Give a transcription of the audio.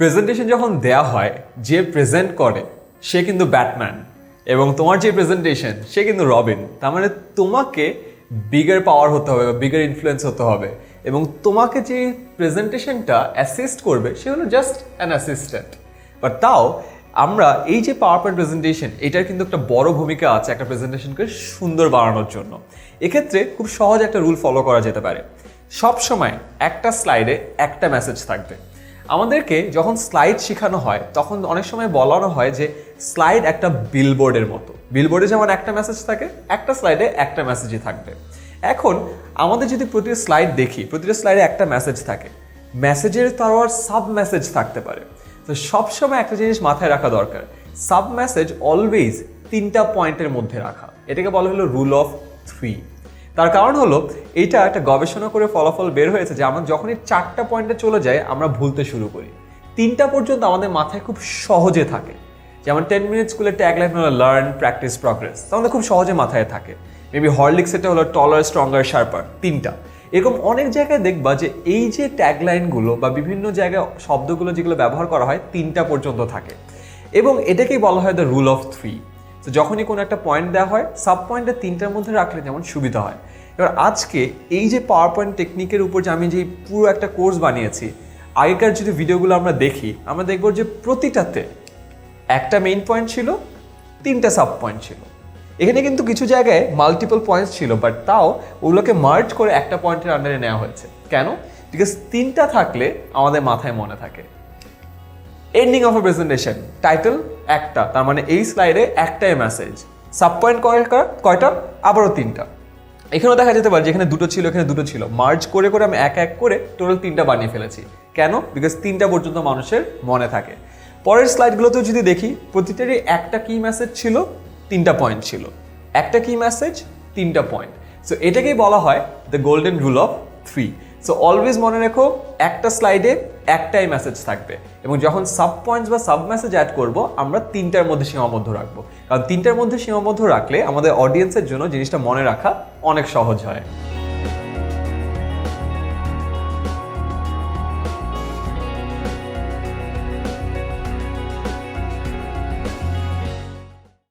Presentation যখন দেয়া হয়, যে প্রেজেন্ট করে, সে কিন্তু ব্যাটম্যান। এবং তোমার যে প্রেজেন্টেশন সে কিন্তু রবিন। তার মানে তোমাকে বিগার পাওয়ার হতে হবে বা বিগার ইনফ্লুয়েন্স হতে হবে। এবং তোমাকে যে প্রেজেন্টেশনটা অ্যাসিস্ট করবে, সে হলো জাস্ট অ্যান অ্যাসিস্ট্যান্ট বাট তাও আমরা এই যে পাওয়ার পয়েন্ট প্রেজেন্টেশন এটার কিন্তু একটা বড় ভূমিকা আছে একটা প্রেজেন্টেশনকে সুন্দর বানানোর জন্য। এক্ষেত্রে খুব সহজ একটা রুল ফলো করা যেতে পারে। সব সময় একটা স্লাইডে একটা মেসেজ থাকবে। আমাদেরকে যখন স্লাইড শেখানো হয়, তখন অনেক সময় বলানো হয় যে স্লাইড একটা বিলবোর্ডের মতো। বিলবোর্ডে যেমন একটা মেসেজ থাকে, একটা স্লাইডে একটা মেসেজই থাকবে। এখন আমাদের যদি প্রতিটা স্লাইড দেখি, প্রতিটা স্লাইডে একটা মেসেজ থাকে। মেসেজের তার আর সাব মেসেজ থাকতে পারে। তো সবসময় একটা জিনিস মাথায় রাখা দরকার। সাব মেসেজ অলওয়েজ তিনটা পয়েন্টের মধ্যে রাখা। এটাকে বলা হলো রুল অফ থ্রি তার কারণ হলো, এইটা একটা গবেষণা করে ফলাফল বের হয়েছে যে আমরা যখনই চারটা পয়েন্টে চলে যাই, আমরা ভুলতে শুরু করি। তিনটা পর্যন্ত আমাদের মাথায় খুব সহজে থাকে। যেমন টেন মিনিট স্কুলের ট্যাগলাইন হলো লার্ন প্র্যাকটিস প্রগ্রেস আমাদের খুব সহজে মাথায় থাকে। মেবি হরলিক্স এটা হলো টলার স্ট্রঙ্গার শার্পার তিনটা। এরকম অনেক জায়গায় দেখবা যে এই যে ট্যাগলাইনগুলো বা বিভিন্ন জায়গায় শব্দগুলো যেগুলো ব্যবহার করা হয়, তিনটা পর্যন্ত থাকে। এবং এটাকেই বলা হয় দ্য রুল অফ থ্রি তো যখনই কোনো একটা পয়েন্ট দেওয়া হয় সাব পয়েন্টটা তিনটার মধ্যে রাখলে যেমন সুবিধা হয়। এবার আজকে এই যে পাওয়ার পয়েন্ট টেকনিকের উপর যে আমি যে পুরো একটা কোর্স বানিয়েছি, আগেকার যদি ভিডিওগুলো আমরা দেখি, আমরা দেখব যে প্রতিটাতে একটা মেইন পয়েন্ট ছিল, তিনটা সাব পয়েন্ট ছিল। এখানে কিন্তু কিছু জায়গায় মাল্টিপল পয়েন্টস ছিল বাট তাও ওগুলোকে মার্জ করে একটা পয়েন্টের আন্ডারে নেওয়া হয়েছে। কেন? বিকজ তিনটা থাকলে আমাদের মাথায় মনে থাকে। Ending of a presentation title একটা। তার মানে এই স্লাইডে একটাই মেসেজ সাব পয়েন্ট কয়টা কয়টা? আবারও তিনটা। এখানেও দেখা যেতে পারে যেখানে দুটো ছিল, এখানে দুটো ছিল। মার্জ করে করে আমি এক এক করে টোটাল তিনটা বানিয়ে ফেলেছি। কেন? বিকজ তিনটা পর্যন্ত মানুষের মনে থাকে। পরের স্লাইডগুলোতেও যদি দেখি, প্রতিটারই একটা কি মেসেজ ছিল, তিনটা পয়েন্ট ছিল। একটা কি মেসেজ তিনটা পয়েন্ট সো এটাকেই বলা হয় the golden rule of three so always মনে রেখো, একটা স্লাইডে একটাই মেসেজ থাকবে। এবং যখন সাব পয়েন্টস বা সাব মেসেজ অ্যাড করব, আমরা তিনটার মধ্যে সীমাবদ্ধ রাখব। কারণ তিনটার মধ্যে সীমাবদ্ধ রাখলে আমাদের অডিয়েন্সের জন্য জিনিসটা মনে রাখা অনেক সহজ হয়।